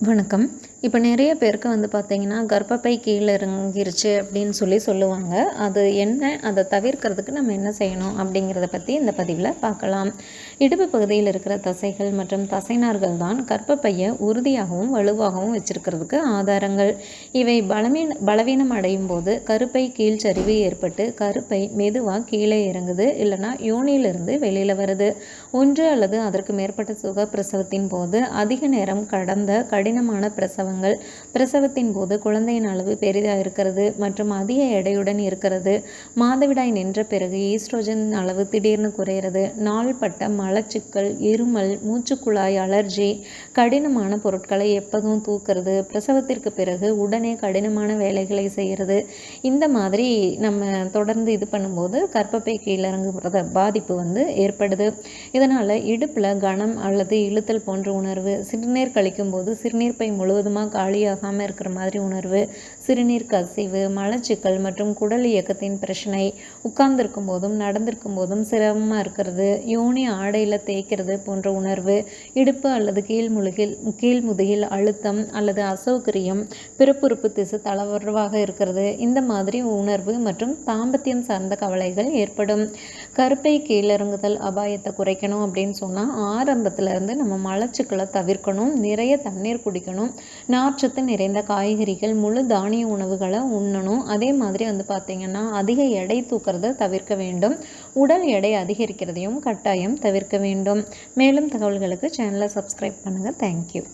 வணக்கம். இப்போ நிறைய பேருக்கு வந்து பார்த்திங்கன்னா கர்ப்பப்பை கீழே இறங்கிருச்சு அப்படின்னு சொல்லி சொல்லுவாங்க. அது என்ன? அதை தவிர்க்கிறதுக்கு நம்ம என்ன செய்யணும் அப்படிங்கிறத பற்றி இந்த பதிவில் பார்க்கலாம். இடுப்பு பகுதியில் இருக்கிற தசைகள் மற்றும் தசைனார்கள் தான் கர்ப்பப்பையை உறுதியாகவும் வலுவாகவும் வச்சிருக்கிறதுக்கு ஆதாரங்கள். இவை பலவீன பலவீனம் அடையும் போது கருப்பை கீழ்ச்சரிவு ஏற்பட்டு கருப்பை மெதுவாக கீழே இறங்குது இல்லைனா யோனியிலிருந்து வெளியில் வருது. ஒன்று அல்லது அதற்கு மேற்பட்ட சுகப்பிரசவத்தின் போது அதிக நேரம் கடந்த கடினமான பிரசவங்கள் பிரசவத்தின் போது குழந்தையின் அளவு பெரிதாக இருக்கிறது மற்றும் அதிக எடையுடன் இருக்கிறது. மாதவிடாய் நின்ற பிறகு ஈஸ்ட்ரோஜன் அளவு திடீர்னு குறையிறது. நாள்பட்ட மலச்சிக்கல் இருமல் மூச்சுக்குழாய் அலர்ஜி கடினமான பொருட்களை எப்போதும் தூக்குறது பிரசவத்திற்கு பிறகு உடனே கடினமான வேலைகளை செய்கிறது இந்த மாதிரி நம்ம தொடர்ந்து இது பண்ணும்போது கற்பப்பை கீழிறங்குறத பாதிப்பு வந்து ஏற்படுது. இதனால் இடுப்பில் கனம் அல்லது இழுத்தல் போன்ற உணர்வு சிறுநீர் கழிக்கும் போது சிறுநீர் பை முழுவதுமாக காலியாகாமல் இருக்கிற மாதிரி உணர்வு சிறுநீர் கசிவு மலச்சிக்கல் மற்றும் குடல் இயக்கத்தின் பிரச்சனை உட்கார்ந்துருக்கும் போதும் நடந்திருக்கும் போதும் சிரமமாக இருக்கிறது யோனி ஆடையில் தேய்க்கிறது போன்ற உணர்வு இடுப்பு அல்லது கீழ்முழுகில் கீழ்முதுகில் அழுத்தம் அல்லது அசௌகரியம் பிறப்புறுப்பு திசு தளவர்வாக இருக்கிறது இந்த மாதிரி உணர்வு மற்றும் தாம்பத்தியம் சார்ந்த கவலைகள் ஏற்படும். கருப்பை கீழிறங்குதல் அபாயத்தை குறைக்கணும் அப்படின்னு சொன்னால் ஆரம்பத்திலேருந்து நம்ம மலச்சிக்கலை தவிர்க்கணும் நிறைய தண்ணீர் குடிக்கணும் நார்ச்சத்து நிறைந்த காய்கறிகள் முழு தானிய உணவுகளை உண்ணணும். அதே மாதிரி வந்து பார்த்திங்கன்னா அதிக எடை தூக்கிறத தவிர்க்க வேண்டும். உடல் எடை அதிகரிக்கிறதையும் கட்டாயம் தவிர்க்க வேண்டும். மேலும் தகவல்களுக்கு சேனலை சப்ஸ்கிரைப் பண்ணுங்கள் தேங்க்யூ